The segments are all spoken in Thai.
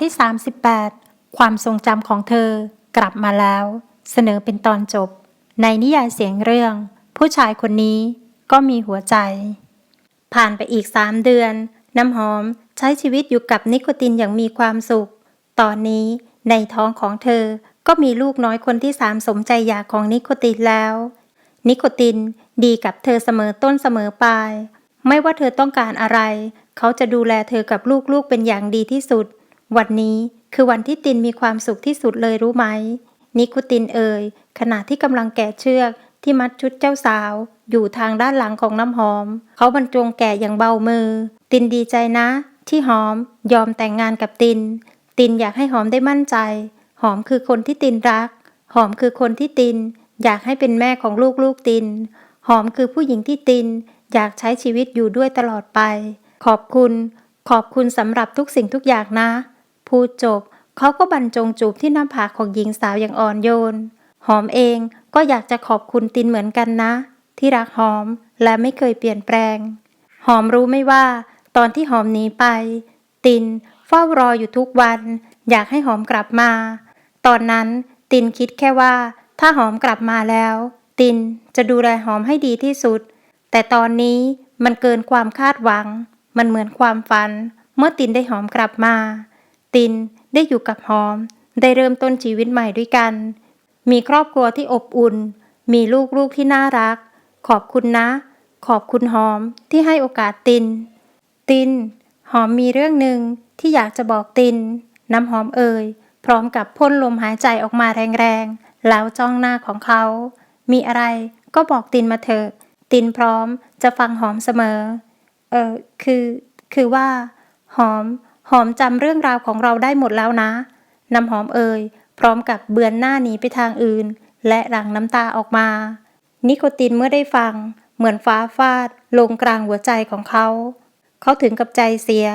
ที่ 38 ความทรงจำของเธอกลับมาแล้ว เสนอเป็นตอนจบ ในนิยายเสียงเรื่อง ผู้ชายคนนี้ก็มีหัวใจ ผ่านไปอีกสามเดือน น้ำหอมใช้ชีวิตอยู่กับนิโคตินอย่างมีความสุข ตอนนี้ในท้องของเธอก็มีลูกน้อยคนที่สามสมใจอยากของนิโคตินแล้ว นิโคตินดีกับเธอเสมอต้นเสมอปลาย ไม่ว่าเธอต้องการอะไร เขาจะดูแลเธอกับลูกๆเป็นอย่างดีที่สุด วันนี้คือวันที่ตินมีความสุขที่สุดเลยรู้ไหม นิโคตินเอ่ยขณะที่กำลังแกะเชือกที่มัดชุดเจ้าสาว อยู่ทางด้านหลังของน้ำหอม เขาบรรจงแกะอย่างเบามือ ตินดีใจนะ ที่หอมยอมแต่งงานกับติน ตินอยากให้หอมได้มั่นใจ หอมคือคนที่ตินรัก หอมคือคนที่ติน อยากให้เป็นแม่ของลูกๆติน หอมคือผู้หญิงที่ติน อยากใช้ชีวิตอยู่ด้วยตลอดไป ขอบคุณ ขอบคุณสำหรับทุกสิ่งทุกอย่างนะ พูดจบ เขาก็บรรจงจูบที่หน้าผากของหญิงสาวอย่างอ่อนโยน หอมเองก็อยากจะขอบคุณตินเหมือนกันนะ ที่รักหอมและไม่เคยเปลี่ยนแปลง หอมรู้ไม่ว่า ตอนที่หอมหนีไป ตินเฝ้ารออยู่ทุกวัน อยากให้หอมกลับมา ตอนนั้นตินคิดแค่ว่า ถ้าหอมกลับมาแล้ว ตินจะดูแลหอมให้ดีที่สุด แต่ตอนนี้มันเกินความคาดหวัง มันเหมือนความฝัน เมื่อตินได้หอมกลับมา ตินได้อยู่กับหอม ได้เริ่มต้นชีวิตใหม่ด้วยกัน มีครอบครัวที่อบอุ่น มีลูกๆที่น่ารัก ขอบคุณนะ ขอบคุณหอมที่ให้โอกาสติน ติน หอมมีเรื่องหนึ่งที่อยากจะบอกติน น้ำหอมเอ่ย พร้อมกับพ่นลมหายใจออกมาแรงๆ แล้วจ้องหน้าของเขา มีอะไรก็บอกตินมาเถอะ ตินพร้อมจะฟังหอมเสมอ เออคือ คือว่า หอม หอมจำเรื่องราวของเราได้หมดแล้วนะ น้ำหอมเอ่ยพร้อมกับเบือนหน้าหนีไปทางอื่น และหลั่งน้ำตาออกมา นิโคตินเมื่อได้ฟัง เหมือนฟ้าฟาด ลงกลางหัวใจของเขา เขาถึงกับใจเสีย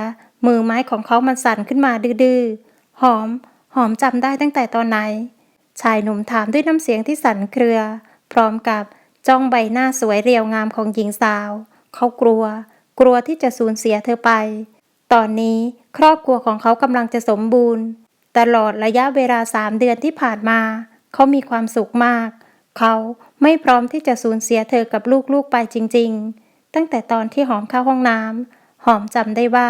มือไม้ของเขามันสั่นขึ้นมาดื้อๆหอม หอมจำได้ตั้งแต่ตอนไหน ชายหนุ่มถามด้วยน้ำเสียงที่สั่นเครือ พร้อมกับจ้องใบหน้าสวยเรียวงามของหญิงสาว เขากลัว กลัวที่จะสูญเสียเธอไป ตอนนี้ ครอบครัวของเขากำลังจะสมบูรณ์ ตลอดระยะเวลาสามเดือนที่ผ่านมา เขามีความสุขมาก เขาไม่พร้อมที่จะสูญเสียเธอกับลูกๆไปจริง ๆ ตั้งแต่ตอนที่หอมเข้าห้องน้ำหอมจำได้ว่า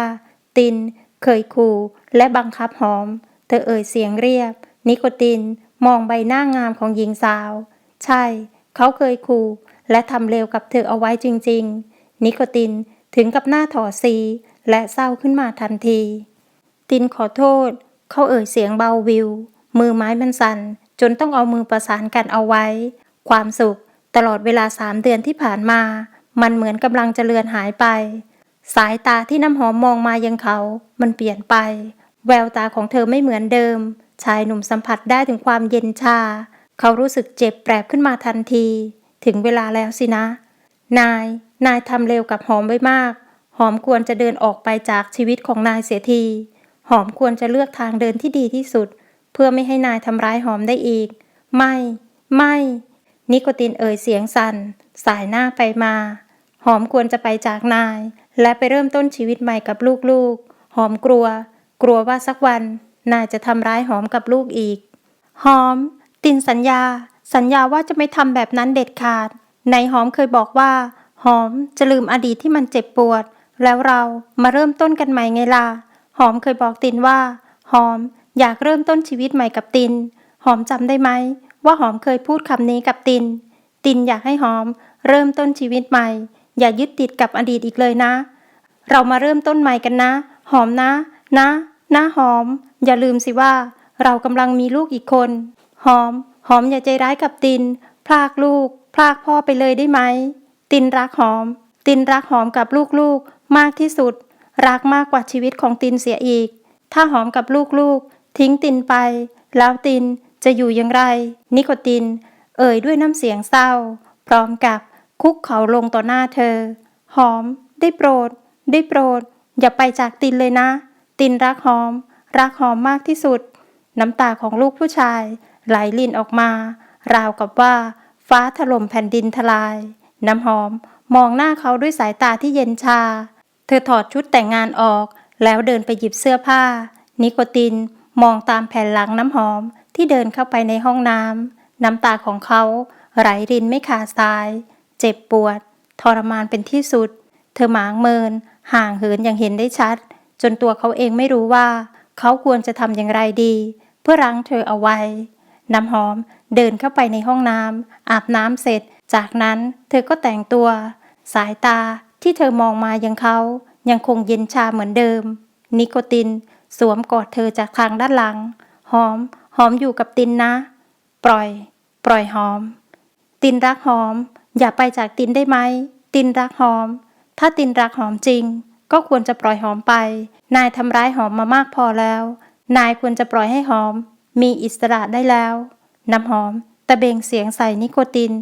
ติน เคยขู่และบังคับหอม เธอเอ่ยเสียงเรียบ นิโคติน มองใบหน้างามของหญิงสาว ใช่ เขาเคยขู่และทำเลวกับเธอเอาไว้จริง ๆ นิโคติน ถึงกับหน้าถอดสีและเศร้าขึ้นมาทันที ตินขอโทษ เขาเอ่ยเสียงเบาวิว มือไม้มันสั่น จนต้องเอามือประสานกันเอาไว้ ความสุขตลอดเวลาสามเดือนที่ผ่านมา มันเหมือนกำลังจะเลือนหายไป สายตาที่น้ำหอมมองมายังเขา มันเปลี่ยนไป แววตาของเธอไม่เหมือนเดิม ชายหนุ่มสัมผัสได้ถึงความเย็นชา เขารู้สึกเจ็บแปรบขึ้นมาทันที ถึงเวลาแล้วสินะ นาย นายทำเร็วกับหอมไว้มาก หอมควรจะเดินออกไปจากชีวิตของนายเสียที หอมควรจะเลือกทางเดินที่ดีที่สุด เพื่อไม่ให้นายทำร้ายหอมได้อีก ไม่ ไม่ นิโคตินเอ่ยเสียงสัน่น สายหน้าไปมา หอมควรจะไปจากนาย และไปเริ่มต้นชีวิตใหม่กับลูกๆ หอมกลัว กลัวว่าสักวัน นายจะทำร้ายหอมกับลูกอีก หอม ตินสัญญา สัญญาว่าจะไม่ทำแบบนั้นเด็ดขาด ในหอมเคยบอกว่า หอมจะลืมอดีตที่มันเจ็บปวด แล้วเรามาเริ่มต้นกันใหม่ไงล่ะหอมเคยบอกตินว่า หอมอยากเริ่มต้นชีวิตใหม่กับติน หอมจำได้ไหม ว่าหอมเคยพูดคำนี้กับติน ตินอยากให้หอม เริ่มต้นชีวิตใหม่ อย่ายึดติดกับอดีตอีกเลยนะ เรามาเริ่มต้นใหม่กันนะ หอมนะ นะนะหอม อย่าลืมสิว่า เรากำลังมีลูกอีกคน หอม หอมอย่าใจร้ายกับติน พลากลูก พลากพ่อไปเลยได้ไหม ตินรักหอม ตินรักหอมกับลูกๆ มากที่สุด รักมากกว่าชีวิตของตินเสียอีก ถ้าหอมกับลูกๆ ทิ้งตินไป แล้วตินจะอยู่อย่างไร นิโคติน เอ่ยด้วยน้ำเสียงเศร้า พร้อมกับคุกเข่าลงต่อหน้าเธอ หอม ได้โปรด ได้โปรด อย่าไปจากตินเลยนะ ตินรักหอม รักหอมมากที่สุด น้ำตาของลูกผู้ชายไหลลินออกมา ราวกับว่า ฟ้าถล่มแผ่นดินทลาย น้ำหอมมองหน้าเขาด้วยสายตาที่เย็นชา เธอถอดชุดแต่งงานออก แล้วเดินไปหยิบเสื้อผ้า นิโคตินมองตามแผ่นหลังน้ำหอมที่เดินเข้าไปในห้องน้ำน้ำตาของเขาไหลรินไม่ขาดสาย เจ็บปวด ทรมานเป็นที่สุด เธอหมางเมิน ห่างเหินอย่างเห็นได้ชัด จนตัวเขาเองไม่รู้ว่า เขาควรจะทำอย่างไรดี เพื่อรั้งเธอเอาไว้ น้ำหอม เดินเข้าไปในห้องน้ำอาบน้ำเสร็จ จากนั้นเธอก็แต่งตัว สายตาที่เธอมองมายังเขา ยังคงเย็นชาเหมือนเดิม นิโคติน สวมกอดเธอจากทางด้านหลัง หอม หอมอยู่กับตินนะ ปล่อย ปล่อยหอม ตินรักหอม อย่าไปจากตินได้ไหม ตินรักหอม ถ้าตินรักหอมจริง ก็ควรจะปล่อยหอมไป นายทำร้ายหอมมามากพอแล้ว นายควรจะปล่อยให้หอม มีอิสระได้แล้ว น้ำหอมตะเบงเสียงใส่นิโคติน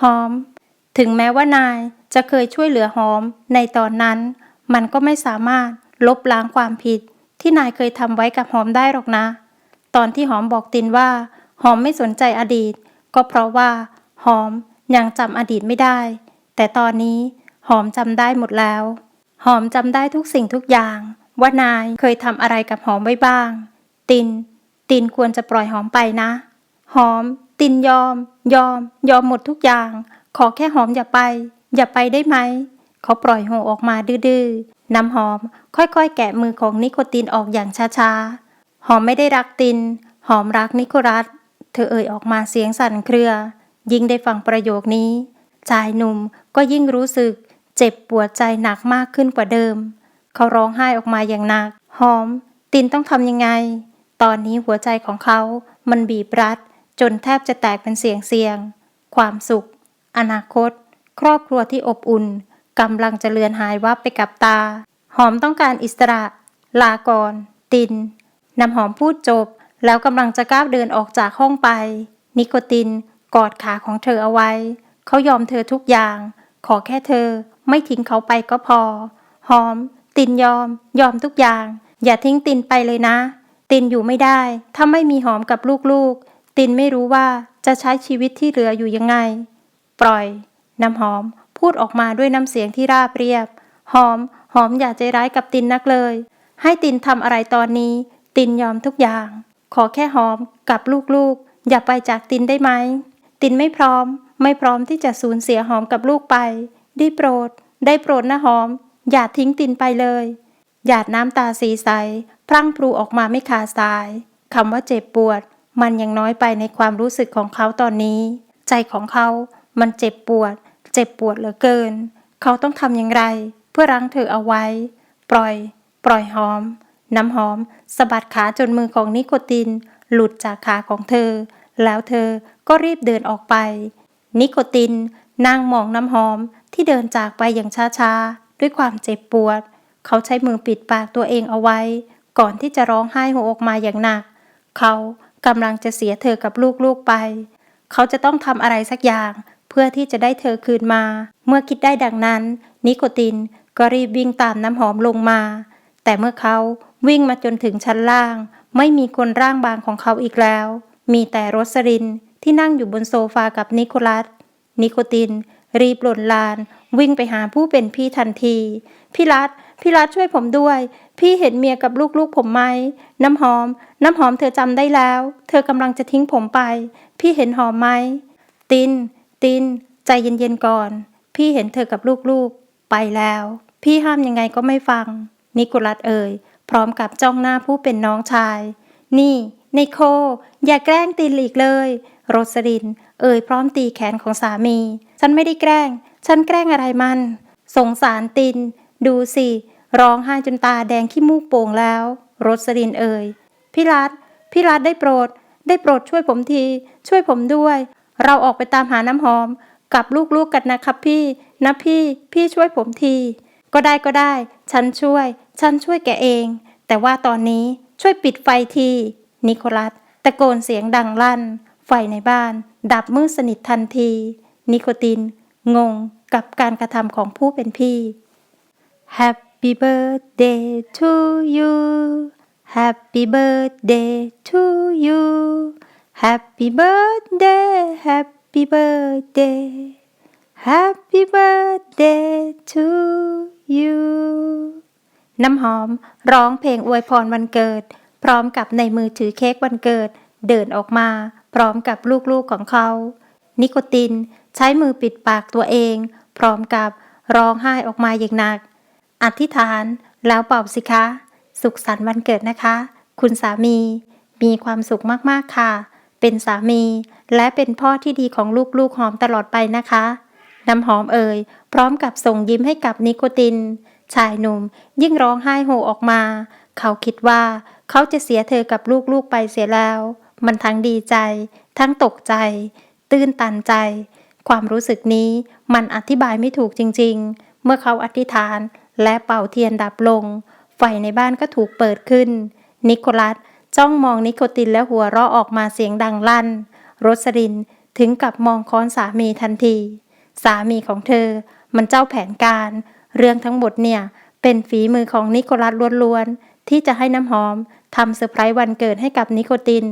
หอม ถึงแม้ว่านายจะเคยช่วยเหลือหอมในตอนนั้น มันก็ไม่สามารถลบล้างความผิด ที่นายเคยทำไว้กับหอมได้หรอกนะ ตอนที่หอมบอกตินว่า หอมไม่สนใจอดีต ก็เพราะว่า หอมยังจำอดีตไม่ได้ แต่ตอนนี้หอมจำได้หมดแล้ว หอมจำได้ทุกสิ่งทุกอย่าง ว่านายเคยทำอะไรกับหอมไว้บ้าง ติน ตินควรจะปล่อยหอมไปนะ หอม ตินยอม ยอม ยอมหมดทุกอย่าง ขอแค่หอมอย่าไป อย่าไปได้ไหม เขาปล่อยหูออกมาดื้อๆน้ำหอมค่อยๆ แกะมือของนิโคตินออกอย่างช้าๆ หอมไม่ได้รักติน หอมรักนิโครัส เธอเอ่ยออกมาเสียงสั่นเครือ ยิ่งได้ฟังประโยคนี้ ชายหนุ่มก็ยิ่งรู้สึก เจ็บปวดใจหนักมากขึ้นกว่าเดิม เขาร้องไห้ออกมาอย่างหนัก หอม ตินต้องทำยังไง ตอนนี้หัวใจของเขา มันบีบรัด จนแทบจะแตกเป็นเสียงเสียง ความสุข อนาคต ครอบครัวที่อบอุ่นกำลังจะเลือนหายวับไปกับตา หอมต้องการอิสระ ลาก่อนติน น้ำหอมพูดจบ แล้วกำลังจะก้าวเดินออกจากห้องไป นิโคตินกอดขาของเธอเอาไว้ เขายอมเธอทุกอย่าง ขอแค่เธอไม่ทิ้งเขาไปก็พอ หอม ตินยอม ยอมทุกอย่าง อย่าทิ้งตินไปเลยนะ ตินอยู่ไม่ได้ ถ้าไม่มีหอมกับลูกๆ ตินไม่รู้ว่าจะใช้ชีวิตที่เหลืออยู่ยังไง ปล่อย น้ำหอม พูดออกมาด้วยน้ำเสียงที่ราบเรียบ หอม หอมอย่าใจร้ายกับตินนักเลย ให้ตินทำอะไรตอนนี้ ตินยอมทุกอย่าง ขอแค่หอมกับลูกๆ อย่าไปจากตินได้ไหม ตินไม่พร้อม ไม่พร้อมที่จะสูญเสียหอมกับลูกไป ได้โปรด ได้โปรดนะหอม อย่าทิ้งตินไปเลย หยาดน้ำตาสีใส พรั่งพรูออกมาไม่ขาดสายคำว่าเจ็บปวด มันยังน้อยไปในความรู้สึกของเขาตอนนี้ ใจของเขา มันเจ็บปวด เจ็บปวดเหลือเกิน เขาต้องทำอย่างไร เพื่อรั้งเธอเอาไว้ ปล่อย ปล่อยหอม น้ำหอมสะบัดขาจนมือของนิโคติน หลุดจากขาของเธอ แล้วเธอก็รีบเดินออกไป นิโคตินนั่งมองน้ำหอมที่เดินจากไปอย่างช้าๆ ด้วยความเจ็บปวด เขาใช้มือปิดปากตัวเองเอาไว้ ก่อนที่จะร้องไห้หัวออกมาอย่างหนัก เขา กำลังจะเสียเธอกับลูกๆไป เขาจะต้องทำอะไรสักอย่าง เพื่อที่จะได้เธอคืนมา เมื่อคิดได้ดังนั้น นิโคตินก็รีบวิ่งตามน้ำหอมลงมา แต่เมื่อเขาวิ่งมาจนถึงชั้นล่าง ไม่มีคนร่างบางของเขาอีกแล้ว มีแต่โรสลินที่นั่งอยู่บนโซฟากับนิโคลัส นิโคติน รีบหล่นลาน วิ่งไปหาผู้เป็นพี่ทันที พี่รัฐพี่รัฐช่วยผมด้วย พี่เห็นเมียกับลูกๆผมไหม น้ำหอม น้ำหอมเธอจำได้แล้ว เธอกำลังจะทิ้งผมไป พี่เห็นหอมไหม ติน ติน ใจเย็นๆก่อน พี่เห็นเธอกับลูกๆ ไปแล้ว พี่ห้ามยังไงก็ไม่ฟัง นิโคลัสเอ่ย พร้อมกับจ้องหน้าผู้เป็นน้องชาย นี่ไนโค อย่าแกล้งตินอีกเลย โรสลิน เอ่ยพร้อมตีแขนของสามี ฉันไม่ได้แกล้ง ฉันแกล้งอะไรมัน สงสารติน ดูสิ ร้องไห้จนตาแดงขี้มูกโป่งแล้ว โรสลินเอ่ย พี่รัฐพี่รัฐได้โปรด ได้โปรดช่วยผมที ช่วยผมด้วย เราออกไปตามหาน้ำหอม กับลูกๆกันนะครับพี่ นะพี่ พี่ช่วยผมที ก็ได้ก็ได้ ฉันช่วย ฉันช่วยแกเอง แต่ว่าตอนนี้ช่วยปิดไฟที นิโคลัสตะโกนเสียงดังลั่น ไฟในบ้าน ดับมืดสนิททันที นิโคติน งงกับการกระทำของผู้เป็นพี่ Happy birthday to you Happy birthday to you Happy birthday Happy birthday Happy birthday to you น้ำหอมร้องเพลงอวยพรวันเกิด พร้อมกับในมือถือเค้กวันเกิด เดินออกมา พร้อมกับลูกๆของเขา นิโคตินใช้มือปิดปากตัวเอง พร้อมกับร้องไห้ออกมาอย่างหนัก อธิษฐานแล้วเป่าสิคะ สุขสันต์วันเกิดนะคะ คุณสามี มีความสุขมากๆค่ะ เป็นสามี และเป็นพ่อที่ดีของลูกๆหอมตลอดไปนะคะ น้ำหอมเอ่ย พร้อมกับส่งยิ้มให้กับนิโคติน ชายหนุ่ม ยิ่งร้องไห้โฮออกมา เขาคิดว่าเขาจะเสียเธอกับลูกๆไปเสียแล้ว มันทั้งดีใจ ทั้งตกใจ ตื้นตันใจ ความรู้สึกนี้มันอธิบายไม่ถูกจริง ๆ เมื่อเขาอธิษฐานและเป่าเทียนดับลง ไฟในบ้านก็ถูกเปิดขึ้น นิโคลัสจ้องมองนิโคตินและหัวเราะออกมาเสียงดังลั่น โรสลินถึงกับมองค้อนสามีทันที สามีของเธอมันเจ้าแผนการ เรื่องทั้งหมดเนี่ย เป็นฝีมือของนิโคลัสล้วนๆ ที่จะให้น้ำหอมทำเซอร์ไพรส์วันเกิดให้กับนิโคติน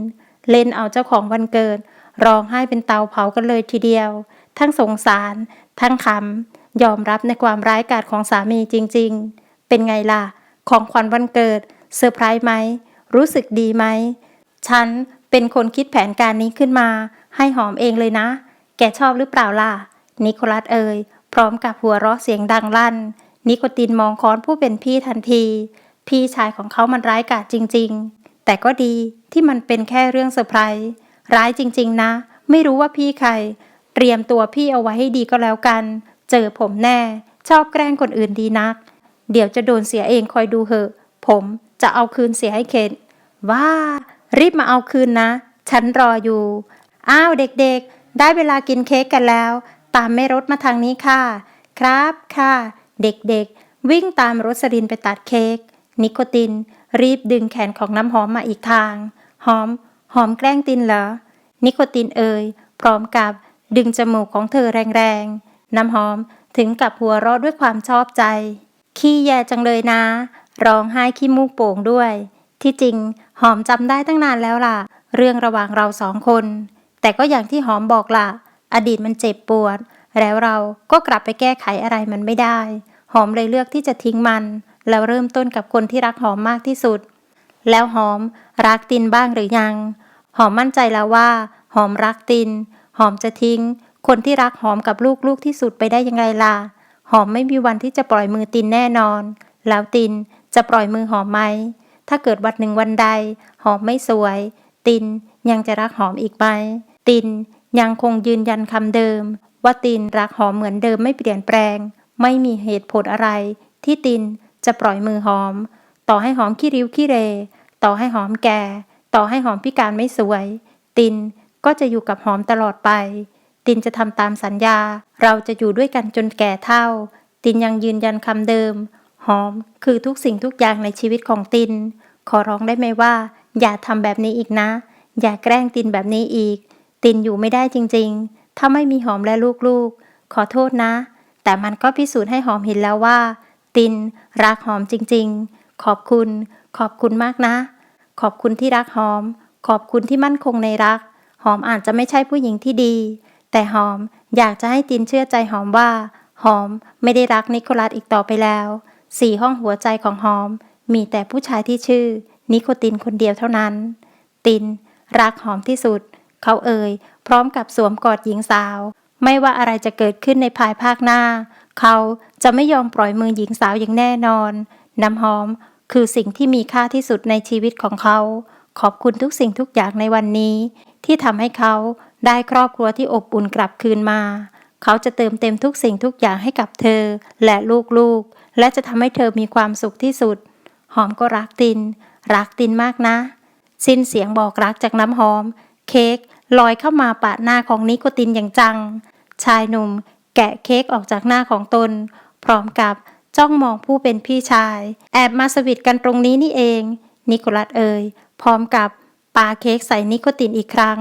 เล่นเอาเจ้าของวันเกิด ร้องไห้เป็นเตาเผากันเลยทีเดียว ทั้งสงสาร ทั้งขำยอมรับในความร้ายกาจของสามีจริง ๆ เป็นไงล่ะ ของขวัญวันเกิดเซอร์ไพรส์ไหม รู้สึกดีไหม ฉันเป็นคนคิดแผนการนี้ขึ้นมา ให้หอมเองเลยนะ แกชอบหรือเปล่าล่ะ นิโคลัสเอ่ย พร้อมกับหัวเราะเสียงดังลั่น นิโคตินมองค้อนผู้เป็นพี่ทันที พี่ชายของเขามันร้ายกาจจริง ๆ แต่ก็ดีที่มันเป็นแค่เรื่องเซอร์ไพรส์ ร้ายจริง ๆ นะ ไม่รู้ว่าพี่ใคร เตรียมตัวพี่เอาไว้ให้ดีก็แล้วกัน เจอผมแน่ ชอบแกล้งคนอื่นดีนัก เดี๋ยวจะโดนเสียเองคอยดูเหอะ ผมจะเอาคืนเสียให้เข็ดว้ารีบมาเอาคืนนะ ฉันรออยู่ อ้าวเด็กๆ ได้เวลากินเค้กกันแล้ว ตามแม่รถมาทางนี้ค่ะ ครับค่ะ เด็กๆ วิ่งตามรสลินไปตัดเค้กนิโคติน รีบดึงแขนของน้ำหอมมาอีกทาง หอม หอมแกล้งตินเหรอ นิโคตินเอ่ยพร้อมกับดึงจมูกของเธอแรงๆ น้ำหอมถึงกับหัวเราะด้วยความชอบใจ ขี้แยจังเลยนะ ร้องไห้ขี้มูกโป่งด้วย ที่จริงหอมจำได้ตั้งนานแล้วล่ะ เรื่องระหว่างเราสองคน แต่ก็อย่างที่หอมบอกล่ะ อดีตมันเจ็บปวด แล้วเราก็กลับไปแก้ไขอะไรมันไม่ได้ หอมเลยเลือกที่จะทิ้งมัน แล้วเริ่มต้นกับคนที่รักหอมมากที่สุด แล้วหอมรักตินบ้างหรือยัง หอมมั่นใจแล้วว่า หอมรักติน หอมจะทิ้ง คนที่รักหอมกับลูกๆที่สุดไปได้ยังไงล่ะ หอมไม่มีวันที่จะปล่อยมือตินแน่นอน แล้วตินจะปล่อยมือหอมไหม ถ้าเกิดวันหนึ่งวันใด หอมไม่สวย ตินยังจะรักหอมอีกไหม ตินยังคงยืนยันคำเดิม ว่าตินรักหอมเหมือนเดิมไม่เปลี่ยนแปลง ไม่มีเหตุผลอะไร ที่ตินจะปล่อยมือหอม ต่อให้หอมขี้ริ้วขี้เร ต่อให้หอมแก่ ต่อให้หอมพิการไม่สวย ตินก็จะอยู่กับหอมตลอดไป ตินจะทำตามสัญญา เราจะอยู่ด้วยกันจนแก่เท่า ตินยังยืนยันคำเดิม หอมคือทุกสิ่งทุกอย่างในชีวิตของติน ขอร้องได้ไหมว่า อย่าทำแบบนี้อีกนะ อย่าแกล้งตินแบบนี้อีก ตินอยู่ไม่ได้จริงๆ ถ้าไม่มีหอมและลูกๆ ขอโทษนะ แต่มันก็พิสูจน์ให้หอมเห็นแล้วว่า ตินรักหอมจริงๆ ขอบคุณ ขอบคุณมากนะ ขอบคุณที่รักหอม ขอบคุณที่มั่นคงในรัก หอมอาจจะไม่ใช่ผู้หญิงที่ดี แต่หอมอยากจะให้ตินเชื่อใจหอมว่า หอมไม่ได้รักนิโคลัสอีกต่อไปแล้วสี่ห้องหัวใจของหอม มีแต่ผู้ชายที่ชื่อ นิโคตินคนเดียวเท่านั้น ติน รักหอมที่สุด เขาเอ่ย พร้อมกับสวมกอดหญิงสาว ไม่ว่าอะไรจะเกิดขึ้นในภายภาคหน้า เขาจะไม่ยอมปล่อยมือหญิงสาวอย่างแน่นอน น้ำหอมคือสิ่งที่มีค่าที่สุดในชีวิตของเขา ขอบคุณทุกสิ่งทุกอย่างในวันนี้ ที่ทำให้เขา ได้ครอบครัวที่อบอุ่นกลับคืนมา เขาจะเติมเต็มทุกสิ่งทุกอย่างให้กับเธอ และลูกๆ และจะทำให้เธอมีความสุขที่สุด หอมก็รักติน รักตินมากนะ สิ้นเสียงบอกรักจากน้ำหอม เค้กลอยเข้ามาปะหน้าของนิโคตินอย่างจัง ชายหนุ่ม แกะเค้กออกจากหน้าของตน พร้อมกับจ้องมองผู้เป็นพี่ชาย แอบมาสวิตกันตรงนี้นี่เอง นิโคลัสเอ่ยพร้อมกับปาเค้กใส่นิโคตินอีกครั้ง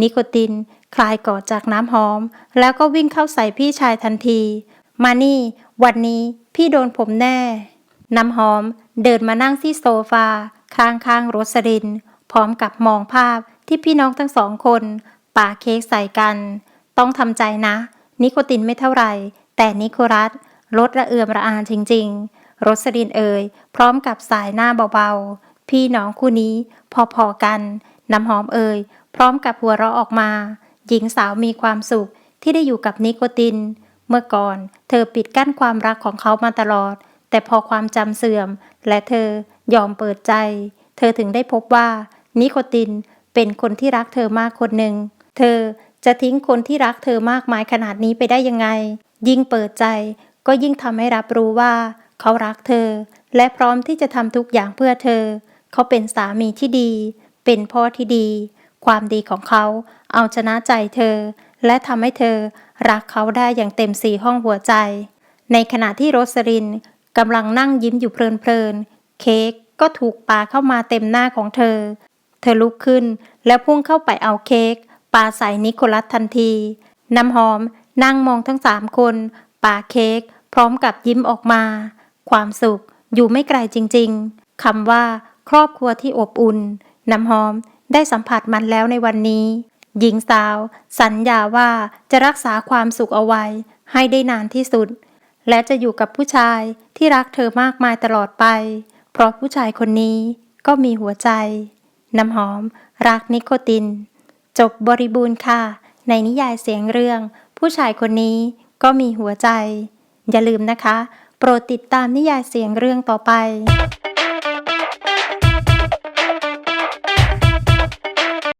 นิโคติน คลายกอดจากน้ำหอม แล้วก็วิ่งเข้าใส่พี่ชายทันที มานี่ วันนี้พี่โดนผมแน่ น้ำหอมเดินมานั่งที่โซฟา ข้างๆโรสลิน พร้อมกับมองภาพที่พี่น้องทั้งสองคนป่าเค้กใส่กัน ต้องทำใจนะ นิโคตินไม่เท่าไหร่ แต่นิโครัสลดระเอือมระอาจริง ๆ โรสลินเอ่ยพร้อมกับสายหน้าเบาๆ พี่น้องคู่นี้พอๆกัน น้ำหอมเอ่ย พร้อมกับหัวเราะออกมา หญิงสาวมีความสุขที่ได้อยู่กับนิโคติน เมื่อก่อน เธอปิดกั้นความรักของเขามาตลอด แต่พอความจำเสื่อม และเธอยอมเปิดใจ เธอถึงได้พบว่า นิโคตินเป็นคนที่รักเธอมากคนหนึ่ง เธอจะทิ้งคนที่รักเธอมากมายขนาดนี้ไปได้ยังไง ยิ่งเปิดใจ ก็ยิ่งทำให้รับรู้ว่า เขารักเธอ และพร้อมที่จะทำทุกอย่างเพื่อเธอ เขาเป็นสามีที่ดี เป็นพ่อที่ดี ความดีของเขา เอาชนะใจเธอ และทำให้เธอรักเขาได้อย่างเต็มสี่ห้องหัวใจ ในขณะที่โรสลินกำลังนั่งยิ้มอยู่เพลินๆ เค้กก็ถูกปาเข้ามาเต็มหน้าของเธอ เธอลุกขึ้นแล้วพุ่งเข้าไปเอาเค้กปาใส่นิโคลัสทันที น้ำหอมนั่งมองทั้งสามคน ปาเค้กพร้อมกับยิ้มออกมา ความสุขอยู่ไม่ไกลจริงๆคำว่า ครอบครัวที่อบอุ่น น้ำหอม ได้สัมผัสมันแล้วในวันนี้ หญิงสาว สัญญาว่าจะรักษาความสุขเอาไว้ ให้ได้นานที่สุด และจะอยู่กับผู้ชายที่รักเธอมากมายตลอดไป เพราะผู้ชายคนนี้ก็มีหัวใจ น้ำหอม รักนิโคติน จบบริบูรณ์ค่ะ ในนิยายเสียงเรื่อง ผู้ชายคนนี้ก็มีหัวใจ อย่าลืมนะคะ โปรดติดตามนิยายเสียงเรื่องต่อไป